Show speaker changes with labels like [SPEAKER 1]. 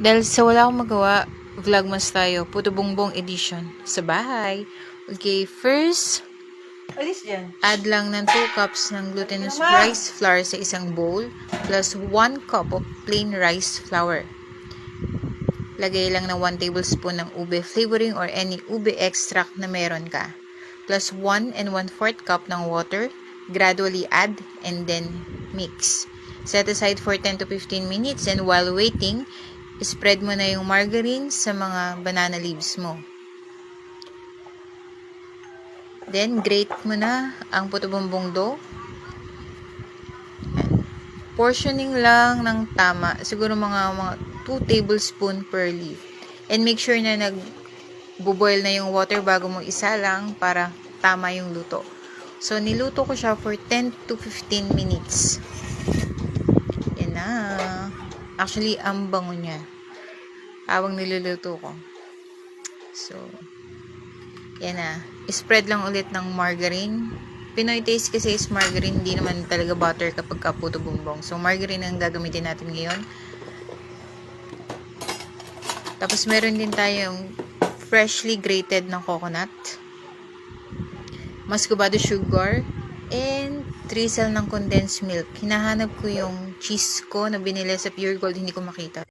[SPEAKER 1] Dahil sa wala akong magawa, vlogmas tayo. Puto Bongbong edition. Sa bahay. Okay, first,
[SPEAKER 2] Alis dyan.
[SPEAKER 1] add lang ng 2 cups ng glutinous rice flour sa isang bowl plus 1 cup of plain rice flour. Lagay lang ng 1 tablespoon ng ube flavoring or any ube extract na meron ka. Plus 1 and 1 4 cup ng water. Gradually add and then mix. Set aside for 10 to 15 minutes and while waiting, spread mo na yung margarine sa mga banana leaves mo. Then, grate mo na ang puto bumbong dough. Portioning lang ng tama. Siguro mga, mga 2 tablespoon per leaf. And make sure na nag buboil na yung water bago mo isa lang para tama yung luto. So, niluto ko siya for 10 to 15 minutes. Yan na. Actually, ang bango niya. Habang niluluto ko. So, yan na. Spread lang ulit ng margarine. Pinoy taste kasi is margarine, hindi naman talaga butter kapag kaputo bumbong. So, margarine ang gagamitin natin ngayon. Tapos, meron din tayong freshly grated na coconut. Muscovado sugar. And 3 cell ng condensed milk. Hinahanap ko yung cheese ko na binili sa Pure Gold, hindi ko makita.